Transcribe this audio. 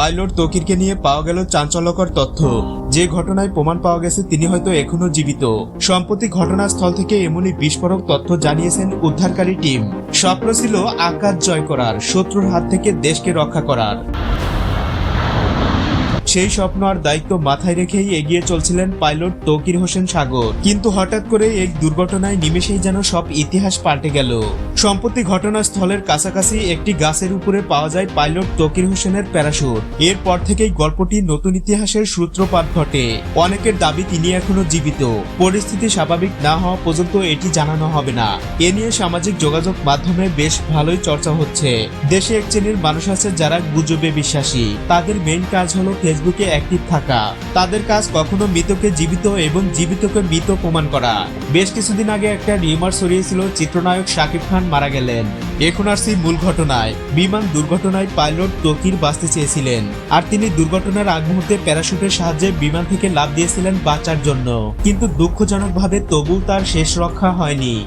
Pilot তকিরকে নিয়ে পাওয়া গেল চাঞ্চল্যকর তথ্য। যে ঘটনায় প্রমাণ পাওয়া গেছে, তিনি হয়তো এখনও জীবিত। সম্প্রতি ঘটনাস্থল থেকে এমনই বিস্ফোরক তথ্য জানিয়েছেন উদ্ধারকারী টিম। স্বপ্ন ছিল আকাশ জয় করার, শত্রুর হাত থেকে দেশকে রক্ষা করার। সেই স্বপ্ন আর দায়িত্ব মাথায় রেখেই এগিয়ে চলছিলেন পাইলট তৌকির হোসেন সাগর। কিন্তু হঠাৎ করে এক দুর্ঘটনায় নিমেষেই যেন সব ইতিহাস পাল্টে গেল। সম্প্রতি ঘটনাস্থলের কাছাকাছি একটি গাছের উপরে পাওয়া যায় পাইলট তৌকির হোসেনের প্যারাশুট। এরপর থেকেই গল্পটি নতুন ইতিহাসের সূত্রপাত ঘটে। অনেকের দাবি তিনি এখনও জীবিত। পরিস্থিতি স্বাভাবিক না হওয়া পর্যন্ত এটি জানানো হবে না। এ নিয়ে সামাজিক যোগাযোগ মাধ্যমে বেশ ভালোই চর্চা হচ্ছে। দেশে এক শ্রেণির মানুষ আছে যারা গুজবে বিশ্বাসী। তাদের মেইন কাজ হলো ফেসবুকে অ্যাক্টিভ থাকা। তাদের কাজ কখনো মৃতকে জীবিত এবং জীবিতকে মৃত প্রমাণ করা। বেশ কিছুদিন আগে একটা রিউমার ছড়িয়েছিল, চিত্রনায়ক শাকিব খান মারা গেলেন। এখন আসছি মূল ঘটনায়, বিমান দুর্ঘটনায় পাইলট তকির বাঁচতে চেয়েছিলেন। আর তিনি দুর্ঘটনার আগ মুহূর্তে প্যারাশুটের সাহায্যে বিমান থেকে লাভ দিয়েছিলেন বাঁচার জন্য। কিন্তু দুঃখজনকভাবে তবু তার শেষ রক্ষা হয়নি।